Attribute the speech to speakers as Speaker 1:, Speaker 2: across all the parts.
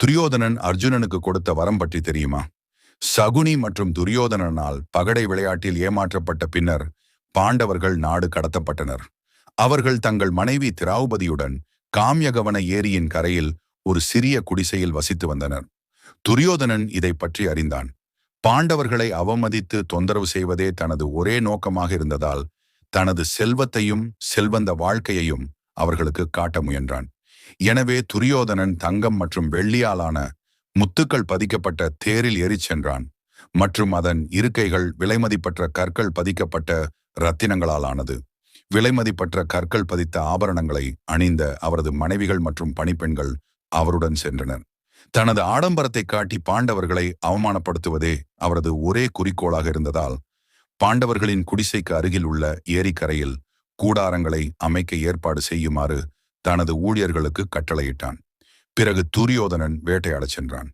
Speaker 1: துரியோதனன் அர்ஜுனனுக்கு கொடுத்த வரம் பற்றி தெரியுமா? சகுனி மற்றும் துரியோதனனால் பகடை விளையாட்டில் ஏமாற்றப்பட்ட பின்னர் பாண்டவர்கள் நாடு கடத்தப்பட்டனர். அவர்கள் தங்கள் மனைவி திராவுபதியுடன் காம்யகவன ஏரியின் கரையில் ஒரு சிறிய குடிசையில் வசித்து வந்தனர். துரியோதனன் இதை பற்றி அறிந்தான். பாண்டவர்களை அவமதித்து தொந்தரவு செய்வதே தனது ஒரே நோக்கமாக இருந்ததால் தனது செல்வத்தையும் செல்வந்த வாழ்க்கையையும் அவர்களுக்கு காட்ட முயன்றான். எனவே துரியோதனன் தங்கம் மற்றும் வெள்ளியாலான முத்துக்கள் பதிக்கப்பட்ட தேரில் ஏறிச் சென்றான். மற்றும் அதன் இருக்கைகள் விலைமதிப்பற்ற கற்கள் பதிக்கப்பட்ட ரத்தினங்களால் ஆனது விலைமதிப்பற்ற கற்கள் பதித்த ஆபரணங்களை அணிந்த அவரது மனைவிகள் மற்றும் பணிப்பெண்கள் அவருடன் சென்றனர். தனது ஆடம்பரத்தை காட்டி பாண்டவர்களை அவமானப்படுத்துவதே அவரது ஒரே குறிக்கோளாக இருந்ததால் பாண்டவர்களின் குடிசைக்கு அருகில் உள்ள ஏரிக்கரையில் கூடாரங்களை அமைக்க ஏற்பாடு செய்யுமாறு தனது ஊழியர்களுக்கு கட்டளையிட்டான். பிறகு துரியோதனன் வேட்டையாடச் சென்றான்.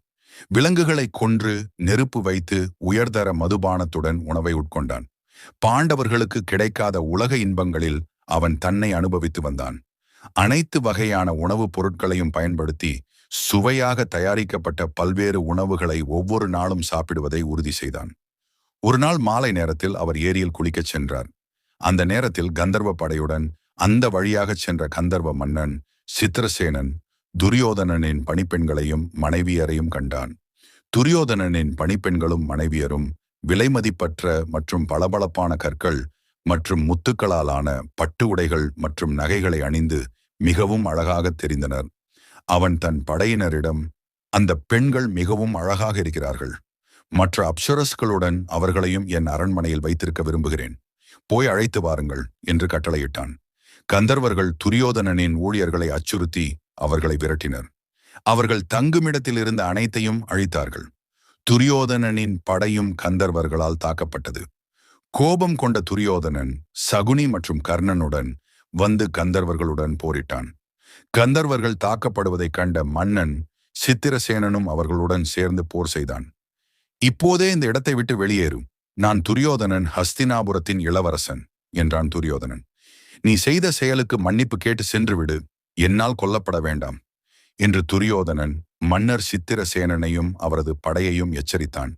Speaker 1: விலங்குகளை கொன்று நெருப்பு வைத்து உயர்தர மதுபானத்துடன் உணவை உட்கொண்டான். பாண்டவர்களுக்கு கிடைக்காத உலக இன்பங்களில் அவன் தன்னை அனுபவித்து வந்தான். அனைத்து வகையான உணவுப் பொருட்களையும் பயன்படுத்தி சுவையாக தயாரிக்கப்பட்ட பல்வேறு உணவுகளை ஒவ்வொரு நாளும் சாப்பிடுவதை உறுதி செய்தான். ஒரு நாள் மாலை நேரத்தில் அவர் ஏரியில் குளிக்கச் சென்றார். அந்த நேரத்தில் கந்தர்வ படையுடன் அந்த வழியாகச் சென்ற கந்தர்வ மன்னன் சித்திரசேனன் துரியோதனனின் பணிப்பெண்களையும் மனைவியரையும் கண்டான். துரியோதனனின் பணிப்பெண்களும் மனைவியரும் விலைமதிப்பற்ற மற்றும் பளபளப்பான கற்கள் மற்றும் முத்துக்களாலான பட்டு உடைகள் மற்றும் நகைகளை அணிந்து மிகவும் அழகாக தெரிந்தனர். அவன் தன் படையினரிடம் அந்த பெண்கள் மிகவும் அழகாக இருக்கிறார்கள். மற்ற அப்சரஸ்களுடன் அவர்களையும் என் அரண்மனையில் வைத்திருக்க விரும்புகிறேன். போய் அழைத்து வாருங்கள் என்று கட்டளையிட்டான். கந்தர்வர்கள் துரியோதனனின் ஊழியர்களை அச்சுறுத்தி அவர்களை விரட்டினர். அவர்கள் தங்குமிடத்தில் இருந்த அனைத்தையும் அழித்தார்கள். துரியோதனனின் படையும் கந்தர்வர்களால் தாக்கப்பட்டது. கோபம் கொண்ட துரியோதனன் சகுனி மற்றும் கர்ணனுடன் வந்து கந்தர்வர்களுடன் போரிட்டான். கந்தர்வர்கள் தாக்கப்படுவதைக் கண்ட மன்னன் சித்திரசேனனும் அவர்களுடன் சேர்ந்து போர் செய்தான். இப்போதே இந்த இடத்தை விட்டு வெளியேறும் நான் துரியோதனன் ஹஸ்தினாபுரத்தின் இளவரசன் என்றான் துரியோதனன். நீ செய்த செயலுக்கு மன்னிப்பு கேட்டு சென்றுவிடு. என்னால் கொல்லப்பட வேண்டாம். என்று துரியோதனன் மன்னர் சித்திரசேனனையும் அவரது படையையும் எச்சரித்தான்.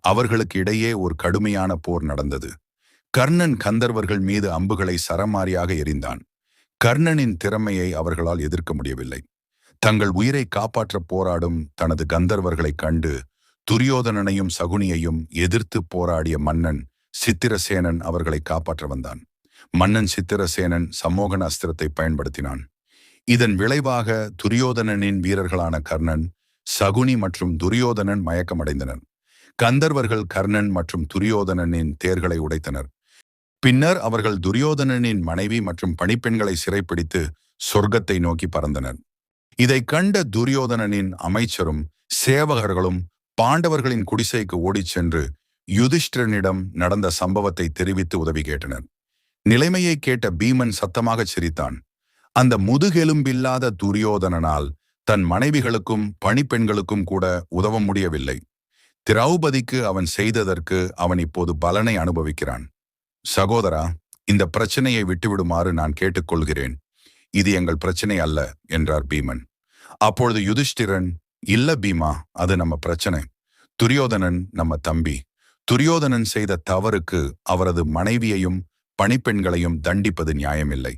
Speaker 1: அவர்களுக்கு இடையே ஒரு கடுமையான போர் நடந்தது. கர்ணன் கந்தர்வர்கள் மீது அம்புகளை சரமாரியாக எரிந்தான் கர்ணனின் திறமையை அவர்களால் எதிர்க்க முடியவில்லை. தங்கள் உயிரை காப்பாற்ற போராடும் தனது கந்தர்வர்களைக் கண்டு துரியோதனனையும் சகுனியையும் எதிர்த்து போராடிய மன்னன் சித்திரசேனன் அவர்களை காப்பாற்ற வந்தான். மன்னன் சித்திரசேனன் சமோகன அஸ்திரத்தை பயன்படுத்தினான். இதன் விளைவாக துரியோதனனின் வீரர்களான கர்ணன் சகுனி மற்றும் துரியோதனன் மயக்கமடைந்தனர். கந்தர்வர்கள் கர்ணன் மற்றும் துரியோதனனின் தேர்களை உடைத்தனர். பின்னர் அவர்கள் துரியோதனனின் மனைவி மற்றும் பணிப்பெண்களை சிறைப்பிடித்து சொர்க்கத்தை நோக்கி பறந்தனர். இதை கண்ட துரியோதனனின் அமைச்சரும் சேவகர்களும் பாண்டவர்களின் குடிசைக்கு ஓடிச் சென்று யுதிஷ்டிரனிடம் நடந்த சம்பவத்தை தெரிவித்து உதவி கேட்டனர். நிலைமையை கேட்ட பீமன் சத்தமாகச் சிரித்தான். அந்த முதுகெலும்பில்லாத துரியோதனனால் தன் மனைவிகளுக்கும் பணிப்பெண்களுக்கும் கூட உதவ முடியவில்லை. திரௌபதிக்கு அவன் செய்ததற்கு அவன் இப்போது பலனை அனுபவிக்கிறான். சகோதரா இந்த பிரச்சனையை விட்டுவிடுமாறு நான் கேட்டுக்கொள்கிறேன். இது எங்கள் பிரச்சனை அல்ல என்றார் பீமன். அப்பொழுது யுதிஷ்டிரன் இல்ல பீமா அது நம்ம பிரச்சனை. துரியோதனன் நம்ம தம்பி. துரியோதனன் செய்த தவறுக்கு அவரது மனைவியையும் பணிப்பெண்களையும் தண்டிப்பது நியாயமில்லை.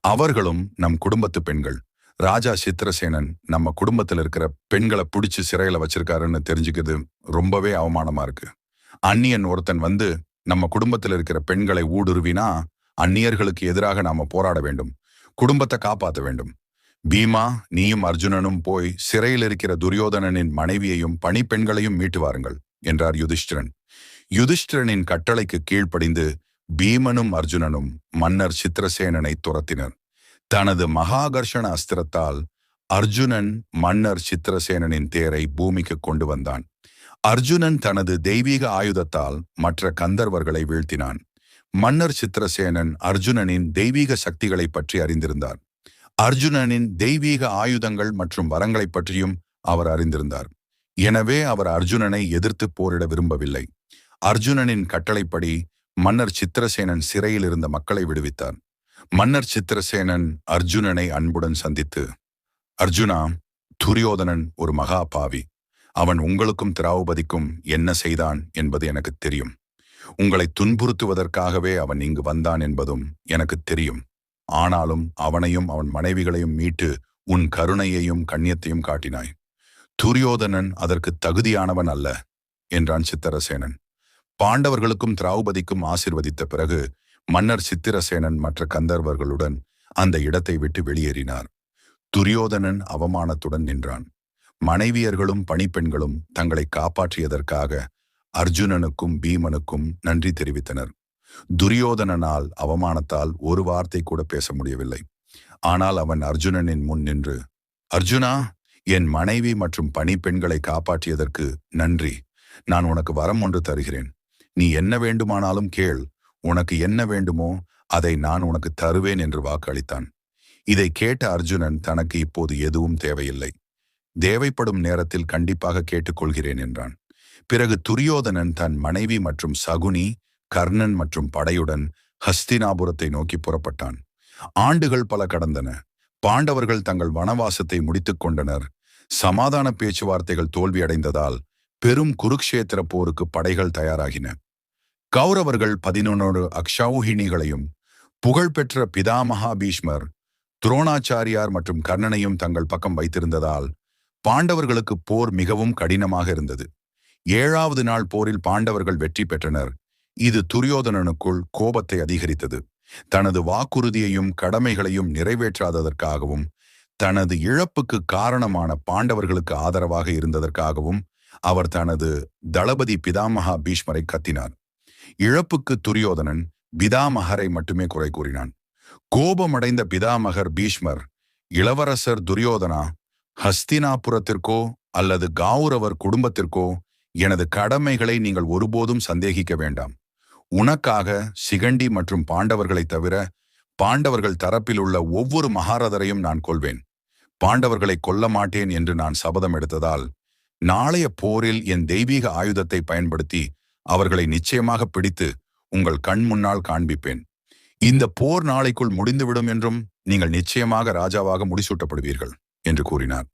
Speaker 1: அவர்களும் நம் குடும்பத்து பெண்கள். ராஜா சித்திரசேனன் நம்ம குடும்பத்தில் இருக்கிற பெண்களை பிடிச்சி சிறையில வச்சிருக்காருன்னு தெரிஞ்சுக்கிறது ரொம்பவே அவமானமா இருக்கு. அந்நியன் ஒருத்தன் வந்து நம்ம குடும்பத்தில் இருக்கிற பெண்களை ஊடுருவினா அந்நியர்களுக்கு எதிராக நாம போராட வேண்டும். குடும்பத்தை காப்பாற்ற வேண்டும். பீமா நீயும் அர்ஜுனனும் போய் சிறையில் இருக்கிற துரியோதனனின் மனைவியையும் பணிப்பெண்களையும் மீட்டு வாருங்கள் என்றார் யுதிஷ்டிரன். யுதிஷ்டிரனின் கட்டளைக்கு கீழ்ப்படிந்து பீமனும் அர்ஜுனனும் மன்னர் சித்திரசேனனை துரத்தினர். தனது மகாகர்ஷண அஸ்திரத்தால் அர்ஜுனன் மன்னர் சித்திரசேனனின் தேரை பூமிக்கு கொண்டு வந்தான். அர்ஜுனன் தனது தெய்வீக ஆயுதத்தால் மற்ற கந்தர்வர்களை வீழ்த்தினான். மன்னர் சித்திரசேனன் அர்ஜுனனின் தெய்வீக சக்திகளை பற்றி அறிந்திருந்தார். அர்ஜுனனின் தெய்வீக ஆயுதங்கள் மற்றும் வரங்களை பற்றியும் அவர் அறிந்திருந்தார். எனவே அவர் அர்ஜுனனை எதிர்த்து போரிட விரும்பவில்லை. அர்ஜுனனின் கட்டளைப்படி மன்னர் சித்திரசேனன் சிறையில் இருந்த மக்களை விடுவித்தான். மன்னர் சித்திரசேனன் அர்ஜுனனை அன்புடன் சந்தித்து அர்ஜுனா துரியோதனன் ஒரு மகா பாவி. அவன் உங்களுக்கும் திராவுபதிக்கும் என்ன செய்தான் என்பது எனக்கு தெரியும். உங்களை துன்புறுத்துவதற்காகவே அவன் இங்கு வந்தான் என்பதும் எனக்கு தெரியும். ஆனாலும் அவனையும் அவன் மனைவிகளையும் மீட்டு உன் கருணையையும் கண்ணியத்தையும் காட்டினாய். துரியோதனன் அதற்கு தகுதியானவன் அல்ல என்றான் சித்திரசேனன். பாண்டவர்களுக்கும் திராவுபதிக்கும் ஆசிர்வதித்த பிறகு மன்னர் சித்திரசேனன் மற்ற கந்தர்வர்களுடன் அந்த இடத்தை விட்டு வெளியேறினார். துரியோதனன் அவமானத்துடன் நின்றான். மனைவியர்களும் பணிப்பெண்களும் தங்களை காப்பாற்றியதற்காக அர்ஜுனனுக்கும் பீமனுக்கும் நன்றி தெரிவித்தனர். துரியோதனனால் அவமானத்தால் ஒரு வார்த்தை கூட பேச முடியவில்லை. ஆனால் அவன் அர்ஜுனனின் முன் நின்று அர்ஜுனா என் மனைவி மற்றும் பணிப்பெண்களை காப்பாற்றியதற்கு நன்றி. நான் உனக்கு வரம் ஒன்று தருகிறேன். நீ என்ன வேண்டுமானாலும் கேள் உனக்கு என்ன வேண்டுமோ அதை நான் உனக்கு தருவேன் என்று வாக்களித்தான். இதை கேட்ட அர்ஜுனன் தனக்கு இப்போது எதுவும் தேவையில்லை. தேவைப்படும் நேரத்தில் கண்டிப்பாக கேட்டுக்கொள்கிறேன் என்றான். பிறகு துரியோதனன் தன் மனைவி மற்றும் சகுனி கர்ணன் மற்றும் படையுடன் ஹஸ்தினாபுரத்தை நோக்கி புறப்பட்டான். ஆண்டுகள் பல கடந்தன. பாண்டவர்கள் தங்கள் வனவாசத்தை முடித்துக் கொண்டனர். சமாதான பேச்சுவார்த்தைகள் தோல்வியடைந்ததால் பெரும் குருக்ஷேத்திர போருக்கு படைகள் தயாராகின. கௌரவர்கள் பதினொன்று அக்ஷௌஹிணிகளையும் புகழ்பெற்ற பிதாமகா பீஷ்மர் துரோணாச்சாரியார் மற்றும் கர்ணனையும் தங்கள் பக்கம் வைத்திருந்ததால் பாண்டவர்களுக்கு போர் மிகவும் கடினமாக இருந்தது. ஏழாவது நாள் போரில் பாண்டவர்கள் வெற்றி பெற்றனர். இது துரியோதனனுக்குள் கோபத்தை அதிகரித்தது. தனது வாக்குறுதியையும் கடமைகளையும் நிறைவேற்றாததற்காகவும் தனது இழப்புக்கு காரணமான பாண்டவர்களுக்கு ஆதரவாக இருந்ததற்காகவும் அவர் தனது தளபதி பிதாமகா பீஷ்மரை கத்தினார். இழப்புக்கு துரியோதனன் பிதாமகரை மட்டுமே குறை கூறினான். கோபமடைந்த பிதாமகர் பீஷ்மர் இளவரசர் துரியோதனா ஹஸ்தினாபுரத்திற்கோ அல்லது காவுரவர் குடும்பத்திற்கோ எனது கடமைகளை நீங்கள் ஒருபோதும் சந்தேகிக்க வேண்டாம். உனக்காக சிகண்டி மற்றும் பாண்டவர்களைத் தவிர பாண்டவர்கள் தரப்பில் உள்ள ஒவ்வொரு மகாரதரையும் நான் கொள்வேன் பாண்டவர்களை கொல்ல மாட்டேன் என்று நான் சபதம் எடுத்ததால் நாளைய போரில் என் தெய்வீக ஆயுதத்தை பயன்படுத்தி அவர்களை நிச்சயமாக பிடித்து உங்கள் கண் முன்னால் காண்பிப்பேன். இந்த போர் நாளைக்குள் முடிந்துவிடும் என்றும் நீங்கள் நிச்சயமாக ராஜாவாக முடிசூட்டப்படுவீர்கள் என்று கூறினார்.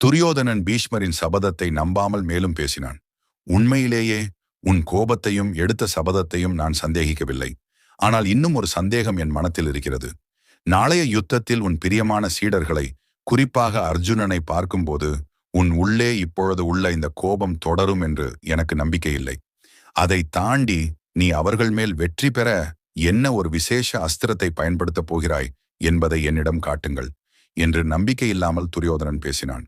Speaker 1: துரியோதனன் பீஷ்மரின் சபதத்தை நம்பாமல் மேலும் பேசினான். உண்மையிலேயே உன் கோபத்தையும் எடுத்த சபதத்தையும் நான் சந்தேகிக்கவில்லை. ஆனால் இன்னும் ஒரு சந்தேகம் என் மனத்தில் இருக்கிறது. நாளைய யுத்தத்தில் உன் பிரியமான சீடர்களை குறிப்பாக அர்ஜுனனை பார்க்கும்போது உன் உள்ளே இப்பொழுது உள்ள இந்த கோபம் தொடரும் என்று எனக்கு நம்பிக்கை இல்லை. அதை தாண்டி நீ அவர்கள் மேல் வெற்றி பெற என்ன ஒரு விசேஷ அஸ்திரத்தை பயன்படுத்தப் போகிறாய் என்பதை என்னிடம் காட்டுங்கள் என்று நம்பிக்கை இல்லாமல் துரியோதனன் பேசினான்.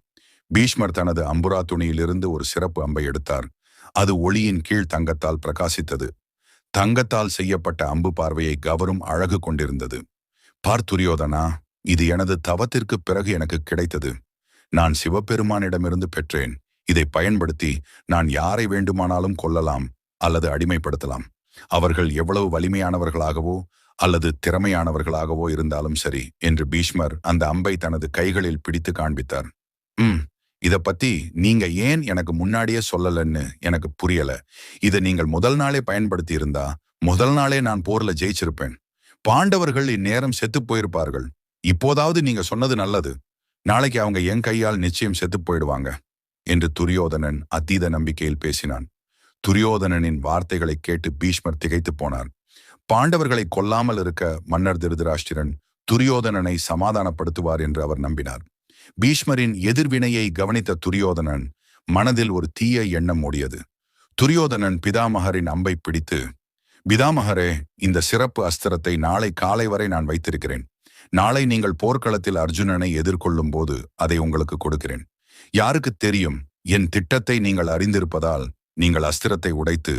Speaker 1: பீஷ்மர் தனது அம்புரா துணியிலிருந்து ஒரு சிறப்பு அம்பை எடுத்தார். அது ஒளியின் கீழ் தங்கத்தால் பிரகாசித்தது. தங்கத்தால் செய்யப்பட்ட அம்பு பார்வையை கவரும் அழகு கொண்டிருந்தது. பார்த்துரியோதனா இது எனது தவத்திற்கு பிறகு எனக்கு கிடைத்தது. நான் சிவபெருமானிடமிருந்து பெற்றேன். இதை பயன்படுத்தி நான் யாரை வேண்டுமானாலும் கொல்லலாம் அல்லது அடிமைப்படுத்தலாம். அவர்கள் எவ்வளவு வலிமையானவர்களாகவோ அல்லது திறமையானவர்களாகவோ இருந்தாலும் சரி என்று பீஷ்மர் அந்த அம்பை தனது கைகளில் பிடித்து காண்பித்தார். உம் இத பத்தி நீங்க ஏன் எனக்கு முன்னாடியே சொல்லலன்னு எனக்கு புரியல. இதை நீங்கள் முதல் நாளே பயன்படுத்தி இருந்தா முதல் நாளே நான் போர்ல ஜெயிச்சிருப்பேன். பாண்டவர்கள் இந்நேரம் செத்து போயிருப்பார்கள். இப்போதாவது நீங்க சொன்னது நல்லது. நாளைக்கு அவங்க என் கையால் நிச்சயம் செத்து போயிடுவாங்க என்று துரியோதனன் அதீத நம்பிக்கையில் பேசினான். துரியோதனனின் வார்த்தைகளை கேட்டு பீஷ்மர் திகைத்து போனார். பாண்டவர்களை கொல்லாமல் இருக்க மன்னர் திருதராஷ்டிரன் துரியோதனனை சமாதானப்படுத்துவார் என்று அவர் நம்பினார். பீஷ்மரின் எதிர்வினையை கவனித்த துரியோதனன் மனதில் ஒரு தீய எண்ணம் ஓடியது. துரியோதனன் பிதாமகரின் அம்பை பிடித்து பிதாமகரே இந்த சிறப்பு அஸ்திரத்தை நாளை காலை வரை நான் வைத்திருக்கிறேன். நாளை நீங்கள் போர்க்களத்தில் அர்ஜுனனை எதிர்கொள்ளும் போது அதை உங்களுக்கு கொடுக்கிறேன். யாருக்கு தெரியும் என் திட்டத்தை நீங்கள் அறிந்திருப்பதால் நீங்கள் அஸ்திரத்தை உடைத்து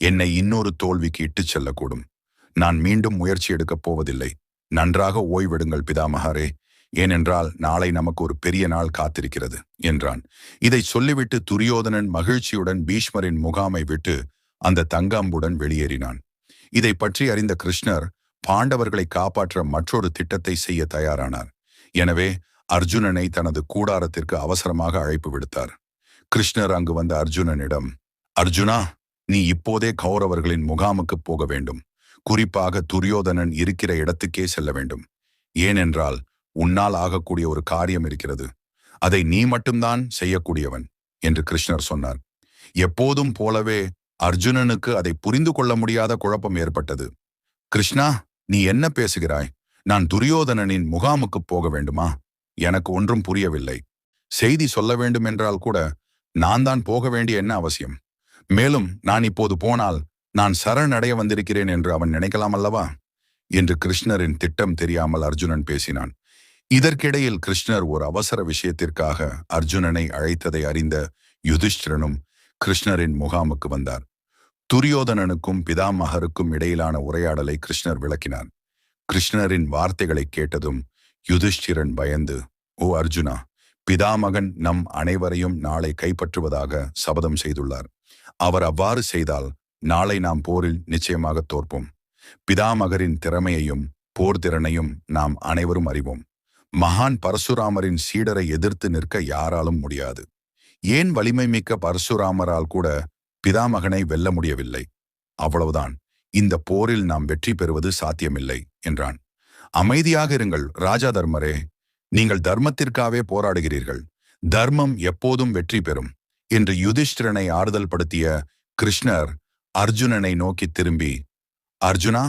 Speaker 1: என்னை இன்னொரு தோல்விக்கு இட்டுச் செல்லக்கூடும். நான் மீண்டும் முயற்சி எடுக்கப் போவதில்லை. நன்றாக ஓய்வெடுங்கள் பிதாமகாரே. ஏனென்றால் நாளை நமக்கு ஒரு பெரிய நாள் காத்திருக்கிறது என்றான். இதை சொல்லிவிட்டு துரியோதனன் மகிழ்ச்சியுடன் பீஷ்மரின் முகாமை விட்டு அந்த தங்காம்புடன் வெளியேறினான். இதை பற்றி அறிந்த கிருஷ்ணர் பாண்டவர்களை காப்பாற்ற மற்றொரு திட்டத்தை செய்ய தயாரானார். எனவே அர்ஜுனனை தனது கூடாரத்திற்கு அவசரமாக அழைப்பு விடுத்தார். கிருஷ்ணர் அங்கு வந்த அர்ஜுனனிடம் அர்ஜுனா நீ இப்போதே கௌரவர்களின் முகாமுக்கு போக வேண்டும். குறிப்பாக துரியோதனன் இருக்கிற இடத்துக்கே செல்ல வேண்டும். ஏனென்றால் உன்னால் ஆகக்கூடிய ஒரு காரியம் இருக்கிறது. அதை நீ மட்டும்தான் செய்யக்கூடியவன் என்று கிருஷ்ணர் சொன்னார். எப்போதும் போலவே அர்ஜுனனுக்கு அதை புரிந்து கொள்ள முடியாத குழப்பம் ஏற்பட்டது. கிருஷ்ணா நீ என்ன பேசுகிறாய்? நான் துரியோதனனின் முகாமுக்குப் போக வேண்டுமா? எனக்கு ஒன்றும் புரியவில்லை. செய்தி சொல்ல வேண்டும் என்றால் கூட நான் தான் போக வேண்டிய என்ன அவசியம்? மேலும் நான் இப்போது போனால் நான் சரணடைய வந்திருக்கிறேன் என்று அவன் நினைக்கலாம் அல்லவா? என்று கிருஷ்ணரின் திட்டம் தெரியாமல் அர்ஜுனன் பேசினான். இதற்கிடையில் கிருஷ்ணர் ஒரு அவசர விஷயத்திற்காக அர்ஜுனனை அழைத்ததை அறிந்த யுதிஷ்டிரனும் கிருஷ்ணரின் முகாமுக்கு வந்தார். துரியோதனனுக்கும் பிதாமகருக்கும் இடையிலான உரையாடலை கிருஷ்ணர் விளக்கினார். கிருஷ்ணரின் வார்த்தைகளை கேட்டதும் யுதிஷ்டிரன் பயந்து ஓ அர்ஜுனா பிதாமகன் நம் அனைவரையும் நாளை கைப்பற்றுவதாக சபதம் செய்துள்ளார். அவர் அவ்வாறு செய்தால் நாளை நாம் போரில் நிச்சயமாக தோற்போம். பிதாமகரின் திறமையையும் போர் திறனையும் நாம் அனைவரும் அறிவோம். மகான் பரசுராமரின் சீடரை எதிர்த்து நிற்க யாராலும் முடியாது. ஏன் வலிமை மிக்க பரசுராமரால் கூட பிதாமகனை வெல்ல முடியவில்லை. அவ்வளவுதான். இந்த போரில் நாம் வெற்றி பெறுவது சாத்தியமில்லை என்றான். அமைதியாக இருங்கள் ராஜா தர்மரே. நீங்கள் தர்மத்திற்காகவே போராடுகிறீர்கள். தர்மம் எப்போதும் வெற்றி பெறும். என்று யுதிஷ்டிரனை ஆறுதல் படுத்திய கிருஷ்ணர் அர்ஜுனனை நோக்கி திரும்பி அர்ஜுனா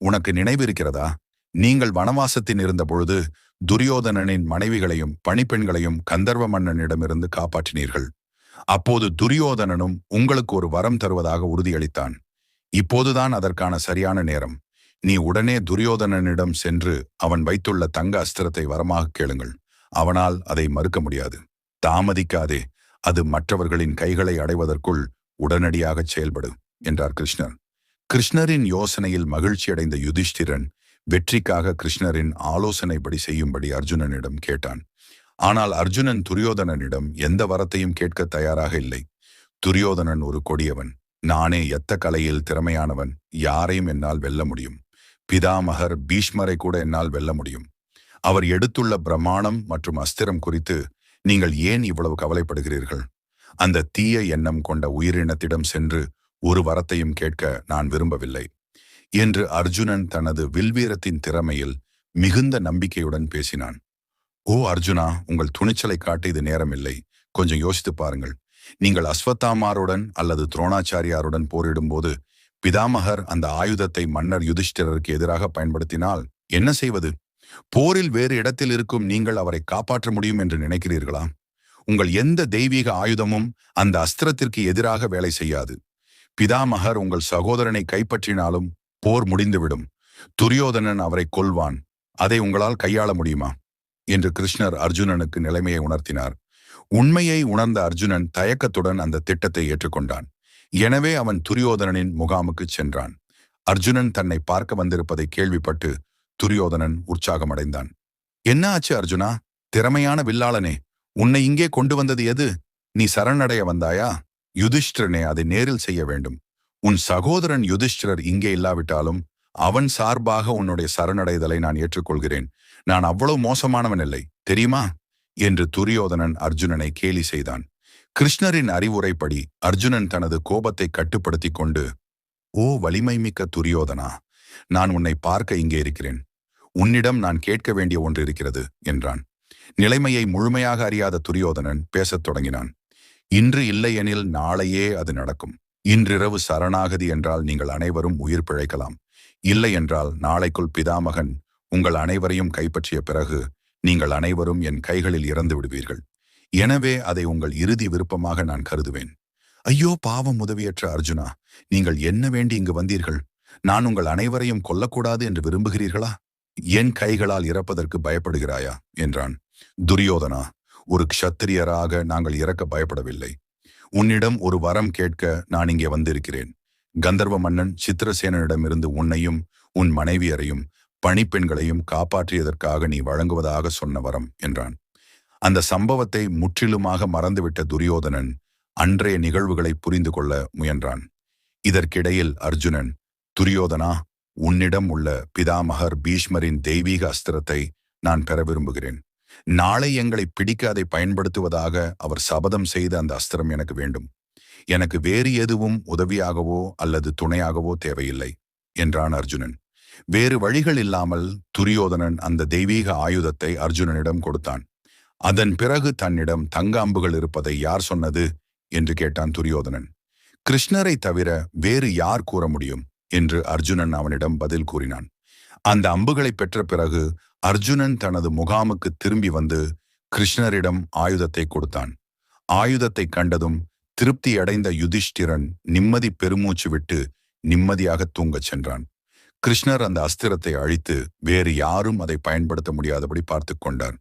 Speaker 1: உனக்கு நினைவிருக்கிறதா நீங்கள் வனவாசத்தில் இருந்த பொழுது துரியோதனனின் மனைவிகளையும் பணிப்பெண்களையும் கந்தர்வ மன்னனிடமிருந்து காப்பாற்றினீர்கள். அப்போது துரியோதனனும் உங்களுக்கு ஒரு வரம் தருவதாக உறுதியளித்தான். இப்போதுதான் அதற்கான சரியான நேரம். நீ உடனே துரியோதனனிடம் சென்று அவன் வைத்துள்ள தங்க அஸ்திரத்தை வரமாக கேளுங்கள். அவனால் அதை மறுக்க முடியாது. தாமதிக்காதே. அது மற்றவர்களின் கைகளை அடைவதற்குள் உடனடியாகச் செயல்படு என்றார் கிருஷ்ணர். கிருஷ்ணரின் யோசனையில் மகிழ்ச்சியடைந்த யுதிஷ்டிரன் வெற்றிக்காக கிருஷ்ணரின் ஆலோசனைப்படி செய்யும்படி அர்ஜுனனிடம் கேட்டான். ஆனால் அர்ஜுனன் துரியோதனனிடம் எந்த வரத்தையும் கேட்க தயாராக இல்லை. துரியோதனன் ஒரு கொடியவன். நானே எத்த கலையில் திறமையானவன். யாரையும் என்னால் வெல்ல முடியும். பிதாமகர் பீஷ்மரை கூட என்னால் வெல்ல முடியும். அவர் எடுத்துள்ள பிரமாணம் மற்றும் அஸ்திரம் குறித்து நீங்கள் ஏன் இவ்வளவு கவலைப்படுகிறீர்கள்? அந்த தீய எண்ணம் கொண்ட உயிரினத்திடம் சென்று ஒரு வரத்தையும் கேட்க நான் விரும்பவில்லை. என்று அர்ஜுனன் தனது வில்வீரத்தின் திறமையில் மிகுந்த நம்பிக்கையுடன் பேசினான். ஓ அர்ஜுனா உங்கள் துணிச்சலை காட்ட இது நேரமில்லை. கொஞ்சம் யோசித்து பாருங்கள். நீங்கள் அஸ்வத்தாமாருடன் அல்லது துரோணாச்சாரியாருடன் போரிடும்போது பிதாமகர் அந்த ஆயுதத்தை மன்னர் யுதிஷ்டிரருக்கு எதிராக பயன்படுத்தினால் என்ன செய்வது? போரில் வேறு இடத்தில் இருக்கும் நீங்கள் அவரை காப்பாற்ற முடியும் என்று நினைக்கிறீர்களா? உங்கள் எந்த தெய்வீக ஆயுதமும் அந்த அஸ்திரத்திற்கு எதிராக வேலை செய்யாது. பிதாமகர் உங்கள் சகோதரனை கைப்பற்றினாலும் போர் முடிந்துவிடும். துரியோதனன் அவரை கொல்வான். அதை உங்களால் கையாள முடியுமா? என்று கிருஷ்ணர் அர்ஜுனனுக்கு நிலைமையை உணர்த்தினார். உண்மையை உணர்ந்த அர்ஜுனன் தயக்கத்துடன் அந்த திட்டத்தை ஏற்றுக்கொண்டான். எனவே அவன் துரியோதனனின் முகாமுக்கு சென்றான். அர்ஜுனன் தன்னை பார்க்க வந்திருப்பதை கேள்விப்பட்டு துரியோதனன் உற்சாகமடைந்தான். என்ன ஆச்சு அர்ஜுனா? திறமையான வில்லாளனே உன்னை இங்கே கொண்டு வந்தது எது? நீ சரணடைய வந்தாயா? யுதிஷ்டிரனே அதை நேரில் செய்ய வேண்டும். உன் சகோதரன் யுதிஷ்டிரர் இங்கே இல்லாவிட்டாலும் அவன் சார்பாக உன்னுடைய சரணடைதலை நான் ஏற்றுக்கொள்கிறேன். நான் அவ்வளவு மோசமானவன் இல்லை தெரியுமா? என்று துரியோதனன் அர்ஜுனனை கேலி செய்தான். கிருஷ்ணரின் அறிவுரைப்படி அர்ஜுனன் தனது கோபத்தை கட்டுப்படுத்தி கொண்டு ஓ வலிமை மிக்க துரியோதனா நான் உன்னை பார்க்க இங்கே இருக்கிறேன். உன்னிடம் நான் கேட்க வேண்டிய ஒன்று இருக்கிறது என்றான். நிலைமையை முழுமையாக அறியாத துரியோதனன் பேசத் தொடங்கினான். இன்று இல்லையெனில் நாளையே அது நடக்கும். இன்றிரவு சரணாகதி என்றால் நீங்கள் அனைவரும் உயிர் பிழைக்கலாம். இல்லை என்றால் நாளைக்குள் பிதாமகன் உங்கள் அனைவரையும் கைப்பற்றிய பிறகு நீங்கள் அனைவரும் என் கைகளில் இறந்து விடுவீர்கள். எனவே அதை உங்கள் இறுதி விருப்பமாக நான் கருதுவேன். ஐயோ பாவம் உதவியற்ற அர்ஜுனா நீங்கள் என்ன வேண்டி இங்கு வந்தீர்கள்? நான் உங்கள் அனைவரையும் கொல்லக்கூடாது என்று விரும்புகிறீர்களா? என் கைகளால் இறப்பதற்கு பயப்படுகிறாயா? என்றான். துரியோதனா ஒரு க்ஷத்திரியராக நாங்கள் இறக்க பயப்படவில்லை. உன்னிடம் ஒரு வரம் கேட்க நான் இங்கே வந்திருக்கிறேன். கந்தர்வ மன்னன் சித்திரசேனனிடமிருந்து உன்னையும் உன் மனைவியரையும் பணிப்பெண்களையும் காப்பாற்றியதற்காக நீ வழங்குவதாக சொன்ன வரம் என்றான். அந்த சம்பவத்தை முற்றிலுமாக மறந்துவிட்ட துரியோதனன் அன்றைய நிகழ்வுகளை புரிந்து கொள்ள முயன்றான். இதற்கிடையில் அர்ஜுனன் துரியோதனா உன்னிடம் உள்ள பிதாமகர் பீஷ்மரின் தெய்வீக அஸ்திரத்தை நான் பெற விரும்புகிறேன். நாளை எங்களை பிடிக்க அதை பயன்படுத்துவதாக அவர் சபதம் செய்த அந்த அஸ்திரம் எனக்கு வேண்டும். எனக்கு வேறு எதுவும் உதவியாகவோ அல்லது துணையாகவோ தேவையில்லை என்றான் அர்ஜுனன். வேறு வழிகள் இல்லாமல் துரியோதனன் அந்த தெய்வீக ஆயுதத்தை அர்ஜுனனிடம் கொடுத்தான். அதன் பிறகு தன்னிடம் தங்க அம்புகள் இருப்பதை யார் சொன்னது? என்று கேட்டான் துரியோதனன். கிருஷ்ணரை தவிர வேறு யார் கூற முடியும்? என்று அர்ஜுனன் அவனிடம் பதில் கூறினான். அந்த அம்புகளை பெற்ற பிறகு அர்ஜுனன் தனது முகாமுக்கு திரும்பி வந்து கிருஷ்ணரிடம் ஆயுதத்தை கொடுத்தான். ஆயுதத்தை கண்டதும் திருப்தி அடைந்த யுதிஷ்டிரன் நிம்மதி பெருமூச்சு விட்டு நிம்மதியாக தூங்கச் சென்றான். கிருஷ்ணர் அந்த அஸ்திரத்தை அழித்து வேறு யாரும் அதை பயன்படுத்த முடியாதபடி பார்த்து கொண்டார்.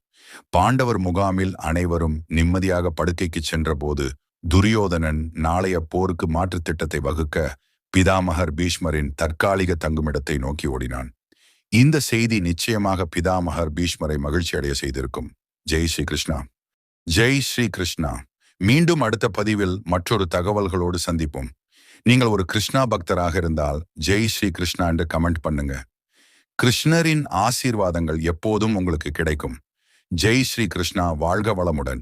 Speaker 1: பாண்டவர் முகாமில் அனைவரும் நிம்மதியாக படுக்கைக்கு சென்றபோது துரியோதனன் நாளைய போருக்கு மாற்றுத் திட்டத்தை வகுக்க பிதாமகர் பீஷ்மரின் தற்காலிக தங்குமிடத்தை நோக்கி ஓடினான். இந்த செய்தி நிச்சயமாக பிதாமகர் பீஷ்மரை மகிழ்ச்சி அடைய செய்திருக்கும். ஜெய் ஸ்ரீ கிருஷ்ணா. ஜெய் ஸ்ரீ கிருஷ்ணா. மீண்டும் அடுத்த பதிவில் மற்றொரு தகவல்களோடு சந்திப்போம். நீங்கள் ஒரு கிருஷ்ணா பக்தராக இருந்தால் ஜெய் ஸ்ரீ கிருஷ்ணா என்று கமெண்ட் பண்ணுங்க. கிருஷ்ணரின் ஆசீர்வாதங்கள் எப்போதும் உங்களுக்கு கிடைக்கும். ஜெய் ஸ்ரீ கிருஷ்ணா வாழ்க வளமுடன்.